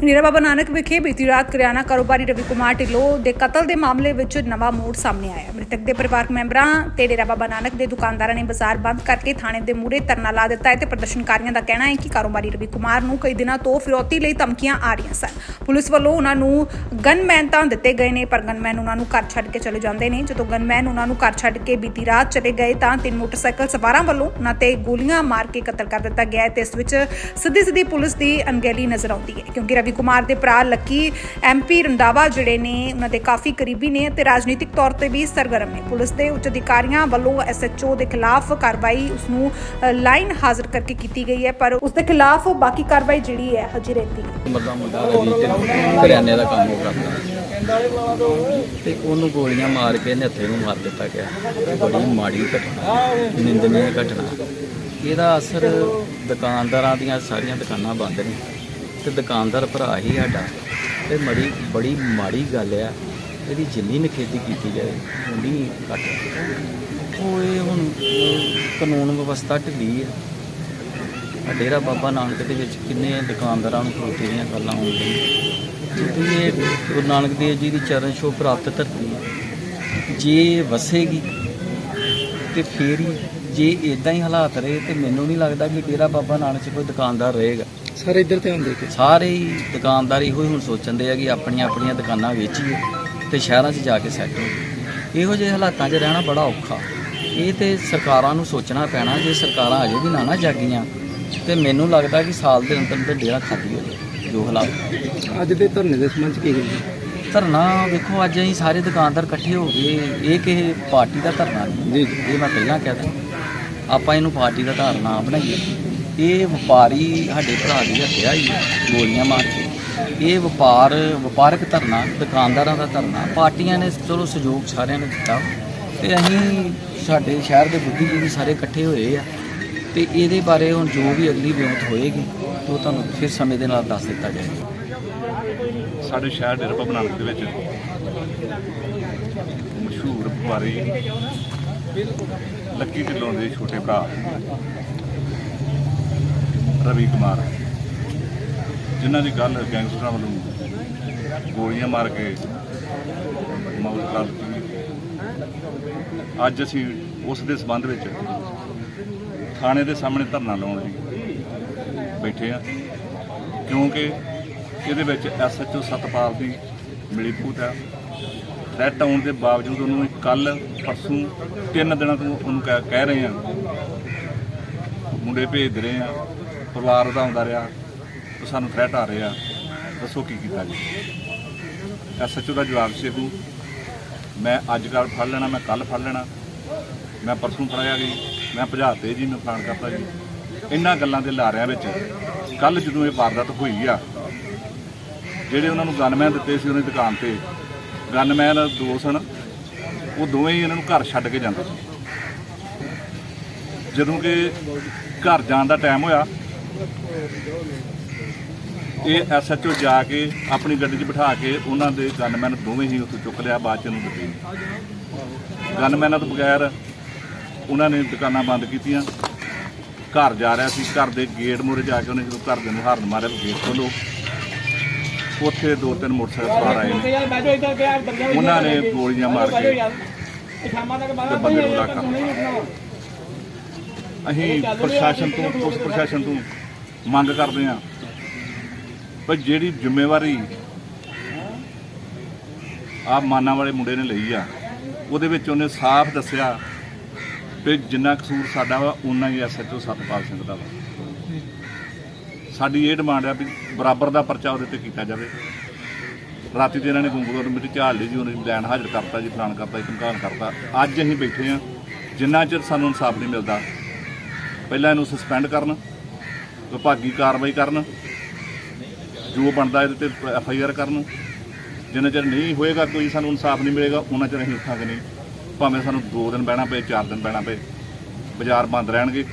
ਡੇਰਾ ਬਾਬਾ ਨਾਨਕ ਵਿਖੇ ਬੀਤੀ ਰਾਤ ਕਰਿਆਨਾ ਕਾਰੋਬਾਰੀ ਰਵੀ ਕੁਮਾਰ ਢਿੱਲੋਂ ਦੇ ਕਤਲ ਦੇ ਮਾਮਲੇ ਵਿੱਚ ਨਵਾਂ ਮੋੜ ਸਾਹਮਣੇ ਆਇਆ। ਮ੍ਰਿਤਕ ਦੇ ਪਰਿਵਾਰਕ ਮੈਂਬਰਾਂ ਤੇ ਡੇਰਾ ਬਾਬਾ ਨਾਨਕ ਦੇ ਦੁਕਾਨਦਾਰਾਂ ਨੇ ਬਾਜ਼ਾਰ ਬੰਦ ਕਰਕੇ ਥਾਣੇ ਦੇ ਮੂਹਰੇ ਧਰਨਾ ਲਾ ਦਿੱਤਾ ਹੈ ਤੇ ਪ੍ਰਦਰਸ਼ਨਕਾਰੀਆਂ ਦਾ ਕਹਿਣਾ ਹੈ ਕਿ ਕਾਰੋਬਾਰੀ ਰਵੀ ਕੁਮਾਰ ਨੂੰ ਕਈ ਦਿਨਾਂ ਤੋਂ ਫਿਰੌਤੀ ਲਈ ਧਮਕੀਆਂ ਆ ਰਹੀਆਂ ਸਨ। ਪੁਲਿਸ ਵੱਲੋਂ ਉਹਨਾਂ ਨੂੰ ਗਨਮੈਨ ਤਾਂ ਦਿੱਤੇ ਗਏ ਨੇ, ਪਰ ਗਨਮੈਨ ਉਹਨਾਂ ਨੂੰ ਘਰ ਛੱਡ ਕੇ ਚਲੇ ਜਾਂਦੇ ਨੇ। ਜਦੋਂ ਗਨਮੈਨ ਉਹਨਾਂ ਨੂੰ ਘਰ ਛੱਡ ਕੇ ਬੀਤੀ ਰਾਤ ਚਲੇ ਗਏ ਤਾਂ ਤਿੰਨ ਮੋਟਰਸਾਈਕਲ ਸਵਾਰਾਂ ਵੱਲੋਂ ਉਹਨਾਂ ਤੇ ਗੋਲੀਆਂ ਮਾਰ ਕੇ ਕਤਲ ਕਰ ਦਿੱਤਾ ਗਿਆ ਤੇ ਇਸ ਵਿੱਚ ਸਿੱਧੀ ਸਿੱਧੀ ਪੁਲਿਸ ਦੀ ਅਣਗਹਿਲੀ ਨਜ਼ਰ ਆਉਂਦੀ ਹੈ, ਕਿਉਂਕਿ ਰਵੀ ਕੁਮਾਰ ਦੇ ਭਰਾ ਲੱਕੀ ਐਮਪੀ ਰੰਦਾਵਾ ਜਿਹੜੇ ਨੇ, ਉਹਨਾਂ ਦੇ ਕਾਫੀ ਕਰੀਬੀ ਨੇ ਤੇ ਰਾਜਨੀਤਿਕ ਤੌਰ ਤੇ ਵੀ ਸਰਗਰਮ ਨੇ। ਪੁਲਿਸ ਦੇ ਉੱਚ ਅਧਿਕਾਰੀਆਂ ਵੱਲੋਂ ਐਸਐਚਓ ਦੇ ਖਿਲਾਫ ਕਾਰਵਾਈ ਉਸ ਨੂੰ ਲਾਈਨ ਹਾਜ਼ਰ ਕਰਕੇ ਕੀਤੀ ਗਈ ਹੈ, ਪਰ ਉਸ ਦੇ ਖਿਲਾਫ ਬਾਕੀ ਕਾਰਵਾਈ ਜਿਹੜੀ ਹੈ, ਹਜੇ ਰਹਿੰਦੀ ਹੈ। ਮੱਗਾ ਮੁੰਡਾ ਰਵੀ ਕਰਿਆਨੇ ਦਾ ਕੰਮ ਕਰਦਾ। ਤੇ ਉਹਨੂੰ ਗੋਲੀਆਂ ਮਾਰ ਕੇ ਨਿਹੱਥੇ ਨੂੰ ਮਾਰ ਦਿੱਤਾ ਗਿਆ। ਬੜੀ ਮਾੜੀ ਘਟਨਾ ਨਿੰਦਨੀय ਘਟਨਾ। ਇਹਦਾ ਅਸਰ ਦੁਕਾਨਦਾਰਾਂ ਦੀਆਂ ਸਾਰੀਆਂ ਦੁਕਾਨਾਂ ਬੰਦ ਨੇ। ਤੇ ਦੁਕਾਨਦਾਰ ਭਰਾ ਹੀ ਸਾਡਾ। ਤੇ ਮੜੀ, ਬੜੀ ਮਾੜੀ ਗੱਲ ਆ, ਇਹਦੀ ਜਿੰਨੀ ਨਖੇਦੀ ਕੀਤੀ ਜਾਏ ਉਨੀ ਘੱਟ। ਉਹ ਇਹ ਹੁਣ ਕਾਨੂੰਨ ਵਿਵਸਥਾ ਢਿੱਲੀ ਹੈ ਡੇਰਾ ਬਾਬਾ ਨਾਨਕ ਦੇ ਵਿੱਚ ਕਿੰਨੇ ਦੁਕਾਨਦਾਰਾਂ ਨੂੰ ਖੋਤੇ ਦੀਆਂ ਗੱਲਾਂ ਆਉਂਦੀਆਂ ਕਿਉਂਕਿ ਇਹ ਗੁਰੂ ਨਾਨਕ ਦੇਵ ਜੀ ਦੀ ਚਰਨ ਛੋਹ ਪ੍ਰਾਪਤ ਧਰਤੀ ਹੈ ਜੇ ਵਸੇਗੀ, ਤੇ ਫੇਰ ਹੀ ਜੇ ਇਦਾਂ ਹੀ ਹਾਲਾਤ ਰਹੇ, ਤੇ ਮੈਨੂੰ ਨਹੀਂ ਲੱਗਦਾ ਕਿ ਡੇਰਾ ਬਾਬਾ ਨਾਨਕ 'ਚ ਕੋਈ ਦੁਕਾਨਦਾਰ ਰਹੇਗਾ। ਸਾਰੇ ਇੱਧਰ ਧਿਆਨ ਦੇ ਕੇ? ਸਾਰੇ ਹੀ ਦੁਕਾਨਦਾਰ ਇਹੋ ਹੀ ਹੁਣ ਸੋਚਣ ਦੇ ਆ ਕਿ ਆਪਣੀਆਂ ਆਪਣੀਆਂ ਦੁਕਾਨਾਂ ਵੇਚੀਏ ਤੇ ਸ਼ਹਿਰਾਂ 'ਚ ਜਾ ਕੇ ਸੈੱਟ ਇਹੋ ਜਿਹੇ ਹਾਲਾਤਾਂ 'ਚ ਰਹਿਣਾ ਬੜਾ ਔਖਾ। ਇਹ ਤੇ ਸਰਕਾਰਾਂ ਨੂੰ ਸੋਚਣਾ ਪੈਣਾ ਜੇ ਸਰਕਾਰਾਂ ਅਜੇ ਵੀ ਨਾ ਨਾ ਜਾਗੀਆਂ ਤੇ ਮੈਨੂੰ ਲੱਗਦਾ ਕਿ ਸਾਲ ਦੇ ਅੰਦਰ ਅੰਦਰ ਡੇਰਾ ਖਾਲੀ ਹੋ ਜਾਏ ਜੋ ਹਾਲਾਤ। ਅੱਜ ਦੇ ਧਰਨੇ ਦੇ ਸੰਬੰਧ ਕੀ ਗੱਲ ਧਰਨਾ ਵੇਖੋ ਅੱਜ ਅਸੀਂ ਸਾਰੇ ਦੁਕਾਨਦਾਰ ਇਕੱਠੇ ਹੋ ਗਏ। ਇਹ ਕਿਸੇ ਪਾਰਟੀ ਦਾ ਧਰਨਾ ਨਹੀਂ। ਜੀ। ਇਹ ਮੈਂ ਪਹਿਲਾਂ ਕਹਿ ਦਾਂ ਆਪਾਂ ਇਹਨੂੰ ਪਾਰਟੀ ਦਾ ਧਾਰਨਾ ਬਣਾਈਏ। ਇਹ ਵਪਾਰੀ ਸਾਡੇ ਭਰਾ ਦੀ ਹੱਤਿਆ ਹੀ ਹੈ, ਗੋਲੀਆਂ ਮਾਰ ਕੇ। ਇਹ ਵਪਾਰ ਵਪਾਰਕ ਧਰਨਾ ਦੁਕਾਨਦਾਰਾਂ ਦਾ ਧਰਨਾ ਪਾਰਟੀਆਂ ਨੇ ਚਲੋ ਸਹਿਯੋਗ ਸਾਰਿਆਂ ਨੇ ਦਿੱਤਾ। ਤੇ ਅਸੀਂ ਸਾਡੇ ਸ਼ਹਿਰ ਦੇ ਬੁੱਧੀਜੀਵੀ ਸਾਰੇ ਇਕੱਠੇ ਹੋਏ ਆ। ਤੇ ਇਹਦੇ ਬਾਰੇ ਹੁਣ ਜੋ ਵੀ ਅਗਲੀ ਵਿਉਂਤ ਹੋਏਗੀ ਉਹ ਤੁਹਾਨੂੰ ਫਿਰ ਸਮੇਂ ਦੇ ਨਾਲ ਦੱਸ ਦਿੱਤਾ ਜਾਏਗਾ। ਸਾਡੇ ਸ਼ਹਿਰ ਡੇਰਾ ਬਾਬਾ ਨਾਨਕ ਦੇ ਵਿੱਚ ਮਸ਼ਹੂਰ ਵਪਾਰੀ ਲੱਕੀ ਢਿੱਲੋਂ ਦੇ ਛੋਟੇ ਭਰਾ ਰਵੀ ਕੁਮਾਰ। ਜਿਨ੍ਹਾਂ ਦੀ ਗੱਲ ਗੈਂਗਸਟਰਾਂ ਵੱਲੋਂ ਗੋਲੀਆਂ ਮਾਰ ਕੇ ਮੌਤ ਕਰ ਦਿੱਤੀ ਅੱਜ ਅਸੀਂ ਉਸ ਦੇ ਸਬੰਧ ਵਿੱਚ ਥਾਣੇ ਦੇ ਸਾਹਮਣੇ ਧਰਨਾ ਲਾਉਣ ਲਈ ਬੈਠੇ ਆ ਕਿਉਂਕਿ ਇਹਦੇ ਵਿੱਚ ਐਸਐਚਓ ਸਤਪਾਲ ਦੀ ਮਿਲੀ ਭੂਤ ਆ ਥ੍ਰੈਟ ਆਉਣ ਦੇ ਬਾਵਜੂਦ ਉਹਨੂੰ ਕੱਲ ਪਰਸੋਂ ਤਿੰਨ ਦਿਨਾਂ ਤੋਂ ਉਹਨੂੰ ਕਹਿ ਕਹਿ ਰਹੇ ਆ ਮੁੰਡੇ ਭੇਜ ਰਹੇ ਆ ਪਰਿਵਾਰ ਦਾ ਆਉਂਦਾ ਰਿਹਾ, ਉਹ ਸਾਨੂੰ ਥ੍ਰੈਟ ਆ ਰਿਹਾ ਦੱਸੋ ਕੀ ਕੀਤਾ ਜੀ? ਐਸਐਚਓ ਦਾ ਜਵਾਬ ਸੀ ਤੂੰ ਮੈਂ ਅੱਜ ਕੱਲ ਫੜ ਲੈਣਾ, ਮੈਂ ਕੱਲ ਫੜ ਲੈਣਾ, ਮੈਂ ਪਰਸੋਂ ਫੜਾਇਆ ਜੀ, ਮੈਂ ਭਜਾਤੇ ਜੀ, ਮੈਂ ਫਲਾਣ ਕਰਤਾ ਜੀ। ਇਹਨਾਂ ਗੱਲਾਂ ਦੇ ਲਾਰਿਆਂ ਵਿੱਚ ਕੱਲ ਜਦੋਂ ਇਹ ਵਾਰਦਾਤ ਹੋਈ ਆ, ਜਿਹੜੇ ਉਹਨਾਂ ਨੂੰ ਗਨਮੈਨ ਦਿੱਤੇ ਸੀ ਉਹਨਾਂ ਦੀ ਦੁਕਾਨ ਤੇ ਗਨਮੈਨ ਦੋ ਸਨ ਉਹ ਦੋਵੇਂ ਹੀ ਇਹਨਾਂ ਨੂੰ ਘਰ ਛੱਡ ਕੇ ਜਾਂਦੇ ਸੀ। ਜਦੋਂ ਕਿ ਘਰ ਜਾਣ ਦਾ ਟਾਈਮ ਹੋਇਆ ਇਹ ਐਸਐਚਓ ਜਾ ਕੇ ਆਪਣੀ ਗੱਡੀ 'ਚ ਬਿਠਾ ਕੇ ਉਹਨਾਂ ਦੇ ਗਨਮੈਨ ਦੋਵੇਂ ਹੀ ਉੱਥੇ ਚੁੱਕ ਲਿਆ, ਬਾਅਦ ਚ ਇਹਨੂੰ ਦਿੱਤੇ। ਗਨਮੈਨਾਂ ਤੋਂ ਬਗੈਰ ਉਹਨਾਂ ਨੇ ਦੁਕਾਨਾਂ ਬੰਦ ਕੀਤੀਆਂ। ਘਰ ਜਾ ਰਿਹਾ ਸੀ, ਘਰ ਦੇ ਗੇਟ ਮੂਹਰੇ ਜਾ ਕੇ ਉਹਨੇ ਜਦੋਂ ਘਰ ਦੇ ਨੂੰ ਹਾਰਨ ਮਾਰਿਆ ਵੀ ਗੇਟ ਖੋਲੋ ਉੱਥੇ ਦੋ ਤਿੰਨ ਮੋਟਰਸਾਈਕਲ ਸਵਾਰ ਆਏ ਨੇ। ਉਹਨਾਂ ਨੇ ਗੋਲੀਆਂ ਮਾਰ ਕੇ ਤੇ ਬੰਦੇ ਨੂੰ ਲਾ ਕਰ ਅਸੀਂ ਪ੍ਰਸ਼ਾਸਨ ਤੋਂ ਪੁਲਿਸ ਪ੍ਰਸ਼ਾਸਨ ਤੋਂ ਮੰਗ ਕਰਦੇ ਹਾਂ ਪਰ ਜਿਹੜੀ ਜ਼ਿੰਮੇਵਾਰੀ ਆ ਮਾਨਾ ਵਾਲੇ ਮੁੰਡੇ ਨੇ ਲਈ ਆ, ਉਹਦੇ ਵਿੱਚ ਉਹਨੇ ਸਾਫ਼ ਦੱਸਿਆ ਕਿ ਜਿੰਨਾ ਕਸੂਰ ਸਾਡਾ ਵਾ ਉਨਾ ਹੀ ਐਸਐਚਓ ਸਤਪਾਲ ਸਿੰਘ ਦਾ ਵਾ। ਸਾਡੀ ਇਹ ਡਿਮਾਂਡ ਆ ਵੀ ਬਰਾਬਰ ਦਾ ਪਰਚਾ ਉਹਦੇ ਤੇ ਕੀਤਾ ਜਾਵੇ। ਰਾਤੀ ਤੇ ਇਹਨਾਂ ਨੇ ਗੁੰਗਲੋ ਨੂੰ ਮਿੱਟੀ ਝਾੜ ਲਈ ਜੀ, ਉਹਨੇ ਲੈਣ ਹਾਜ਼ਰ ਕਰਤਾ ਜੀ ਫਲਾਨ ਕਰਤਾ ਜੀ ਧਮਕਾਣ ਕਰਤਾ। ਅੱਜ ਅਸੀਂ ਬੈਠੇ ਆ, ਜਿੰਨਾ ਚਿਰ ਸਾਨੂੰ ਇਨਸਾਫ ਨਹੀਂ ਮਿਲਦਾ, ਪਹਿਲਾਂ ਇਹਨੂੰ ਸਸਪੈਂਡ ਕਰਨ ਵਿਭਾਗੀ ਕਾਰਵਾਈ ਕਰਨ, ਜੋ ਬਣਦਾ ਇਹਦੇ ਤੇ ਐਫ ਆਈ ਆਰ ਕਰਨ। ਜਿੰਨਾ ਚਿਰ ਨਹੀਂ ਹੋਏਗਾ, ਕੋਈ ਸਾਨੂੰ ਇਨਸਾਫ ਨਹੀਂ ਮਿਲੇਗਾ, ਉਹਨਾਂ ਚਿਰ ਅਸੀਂ ਉੱਠਾਂਗੇ ਨਹੀਂ। ਭਾਵੇਂ ਸਾਨੂੰ 2 ਦਿਨ ਬਹਿਣਾ ਪਏ 4 ਦਿਨ ਬਹਿਣਾ ਪਏ, ਬਾਜ਼ਾਰ ਬੰਦ ਰਹਿਣਗੇ।